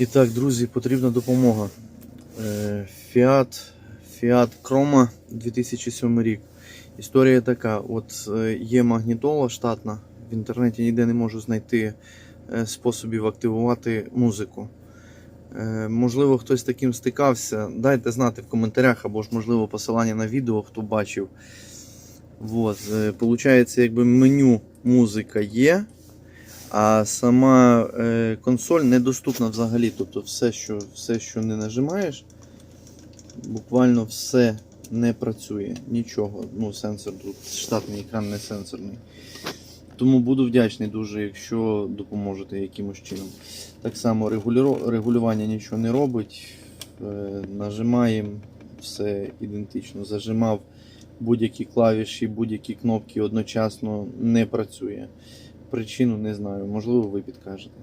І так, друзі, потрібна допомога. Fiat, Fiat Chroma 2007 рік. Історія така: от е, є магнітола штатна, в інтернеті ніде не можу знайти е, способів активувати музику. Е, Можливо, хтось таким стикався. Дайте знати в коментарях або ж, можливо, посилання на відео, хто бачив. Вот. е, Получається, якби меню музика є, а сама е, консоль недоступна взагалі. Тобто все, що, все, що не нажимаєш, буквально все не працює. Нічого. Ну, сенсор тут штатний екран не сенсорний. Тому буду вдячний дуже, якщо допоможете якимось чином. Так само регулювання нічого не робить. Е, Нажимаємо все ідентично. Зажимав будь-які клавіші, будь-які кнопки одночасно не працює. Причину не знаю, можливо, ви підкажете.